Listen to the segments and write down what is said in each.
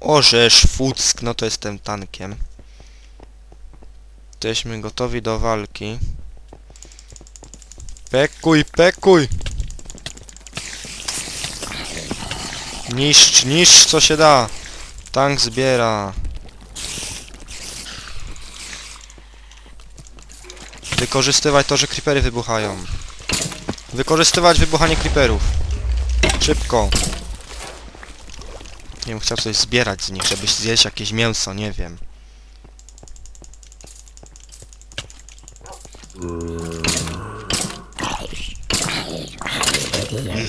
Orzesz, Fuck, no to jestem tankiem. Jesteśmy gotowi do walki. Pekuj, pekuj! Niszcz, niszcz co się da! Tank zbiera. Wykorzystywać to, że creepery wybuchają. Wykorzystywać wybuchanie creeperów. Szybko. Nie wiem, chciał coś zbierać z nich, żeby zjeść jakieś mięso, nie wiem.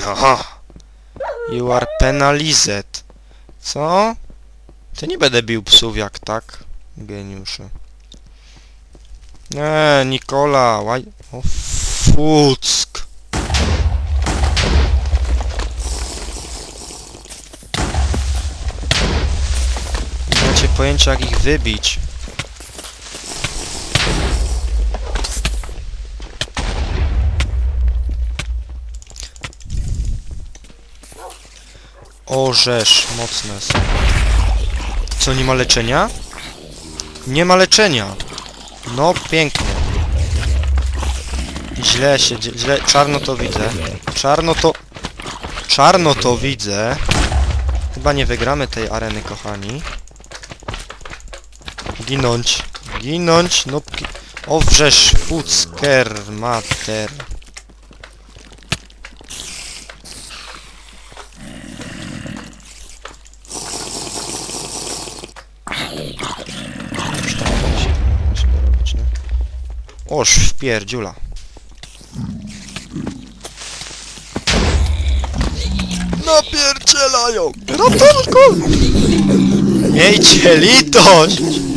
No. You are penalized. Co? To nie będę bił psów jak tak, geniusze. Nie, Nikola, łaj... O, fuck. Pojęcia jak ich wybić. Orzesz, mocne są. Co, nie ma leczenia? Nie ma leczenia. No, pięknie. Źle się, źle, czarno to widzę. Czarno to... Czarno to widzę. Chyba nie wygramy tej areny, kochani. Ginąć. Ginąć, no... Gi Owrzesz, fucker, mater. Oż, wpierdziula. Napierdzielają! Ratunku! Miejcie litość!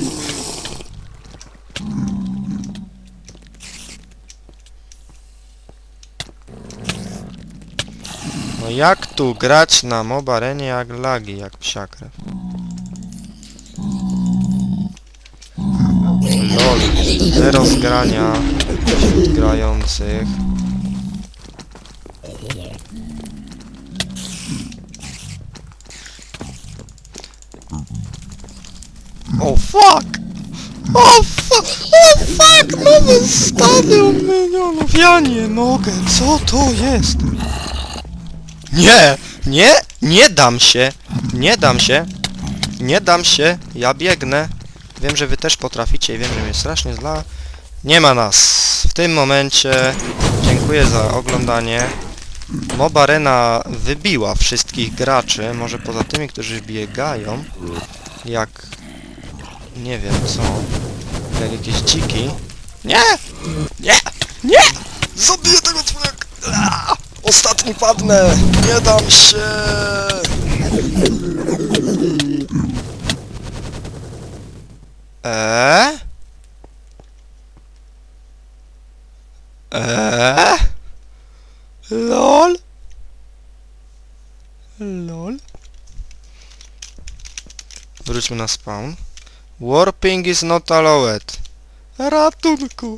No jak tu grać na mobarenie jak lagi, jak psiakrew? Lol, zero zgrania wśród grających. O fuck! O fuck! O fuck! Nowy stadion minionów! Ja nie mogę! Co to jest? Nie! Nie! Nie dam się! Nie dam się! Nie dam się! Ja biegnę! Wiem, że wy też potraficie i wiem, że mnie strasznie zla. Nie ma nas. W tym momencie dziękuję za oglądanie. Mob Arena wybiła wszystkich graczy, może poza tymi, którzy biegają, jak... nie wiem co, jak jakieś dziki. Nie! Nie! Nie! Zabiję tego człowieka! Ostatni padnę! Nie dam się! Eee? Eee? LOL? LOL? Wróćmy na spawn. Warping is not allowed. Ratunku!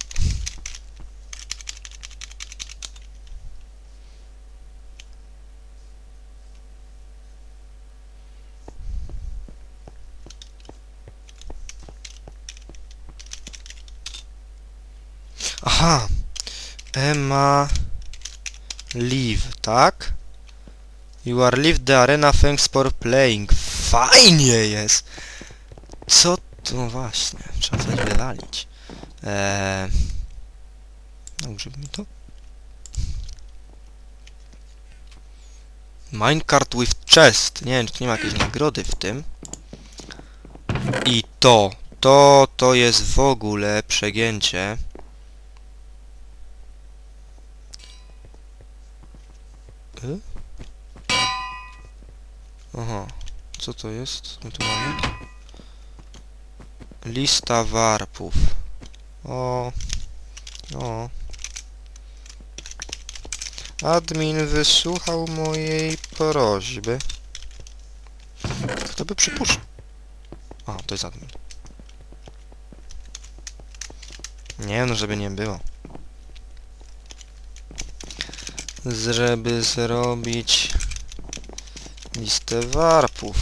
Aha! Emma... Leave, tak? You are leave the arena thanks for playing. Fajnie jest! Co to no właśnie? Trzeba coś wywalić. Eee... Dobrze mi to? Minecart with chest. Nie wiem, czy nie ma jakiejś nagrody w tym. I to. To, to jest w ogóle przegięcie. Aha, co to jest? My tu mamy? Lista warpów. O, o. Admin wysłuchał mojej prośby. Kto by przypuszczał? A, to jest admin. Nie no, żeby nie było. żeby zrobić listę warpów.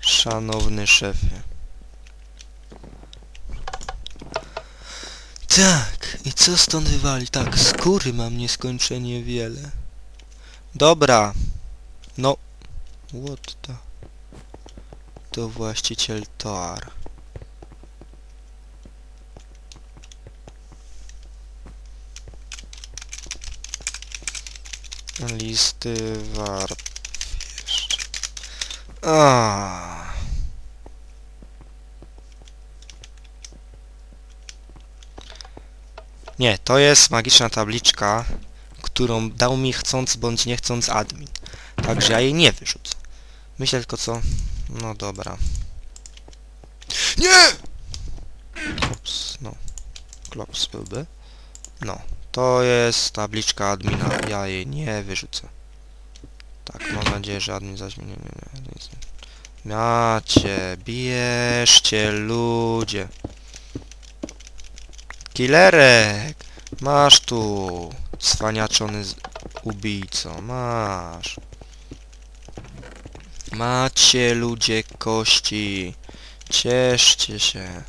Szanowny szefie. Tak, i co stąd wywali? Tak, skóry mam nieskończenie wiele. Dobra. No. What the... To właściciel toar. Listy warp jeszcze. A. Nie, to jest magiczna tabliczka, którą dał mi chcąc bądź nie chcąc admin. Także ja jej nie wyrzucę. Myślę tylko co... No dobra. Nie! Klops, no. Klops byłby. No. To jest tabliczka admina. Ja jej nie wyrzucę. Tak, mam nadzieję, że admin zaś mnie nie... nie, nie, nie. Macie, bierzcie ludzie. Killerek! Masz tu, cwaniaczony z... ubijco, masz. Macie ludzie kości. Cieszcie się.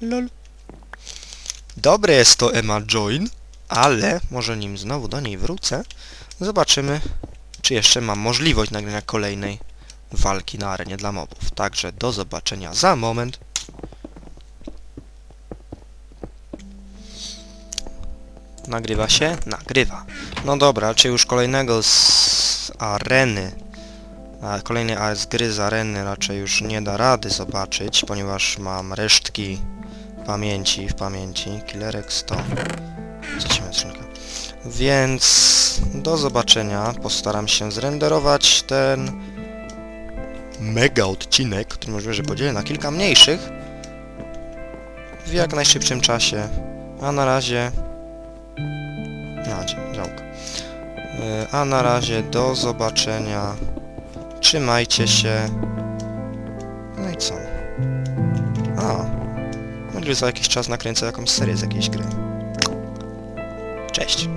Lol. Dobre jest to Emma Join, ale może nim znowu do niej wrócę, zobaczymy, czy jeszcze mam możliwość nagrania kolejnej walki na arenie dla mobów. Także do zobaczenia za moment. Nagrywa się? Nagrywa. No dobra, czy już kolejnego z areny, a kolejnej a z gry z areny raczej już nie da rady zobaczyć, ponieważ mam resztki pamięci w pamięci. Killerek 100. Trzecima skrzynka. Więc do zobaczenia. Postaram się zrenderować ten mega odcinek, który możliwe, że podzielę na kilka mniejszych w jak najszybszym czasie. A na razie... Na działka. Yy, A na razie do zobaczenia. Trzymajcie się. No i co? Może za jakiś czas nakręcę jakąś serię z jakiejś gry. Cześć.